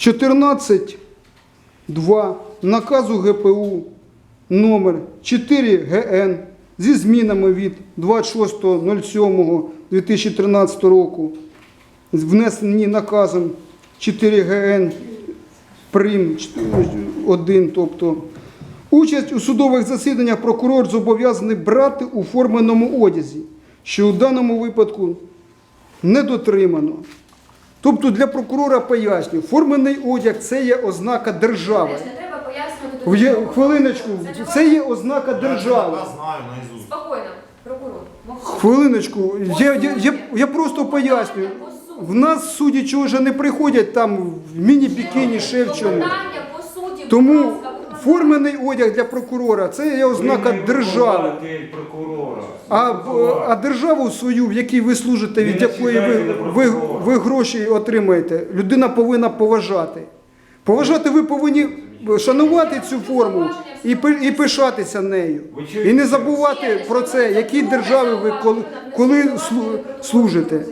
14.2 наказу ГПУ номер 4 ГН зі змінами від 26.07.2013 року, внесені наказом 4 ГН прим 1, тобто участь у судових засіданнях прокурор зобов'язаний брати у форменому одязі, що у даному випадку не дотримано. Тобто для прокурора поясню, формений одяг це є ознака держави. Не треба пояснювати В є- тут. Хвилиночку, це є ознака держави. Я знаю наизусть. Спокійно, прокурор. мовчіть. Хвилиночку, я, я, я, я просто пояснюю. В нас судді чого ж не приходять там в міні-бікіні, ще в чому. Питання по суті, Тому будь ласка. Формений одяг для прокурора це є ознака держави. прокурора. А, а державу свою, в якій ви служите, від якої ви, ви, ви гроші отримаєте, людина повинна поважати. Поважати ви повинні шанувати цю форму і, і пишатися нею. І не забувати про це, якій державі ви коли, коли служите.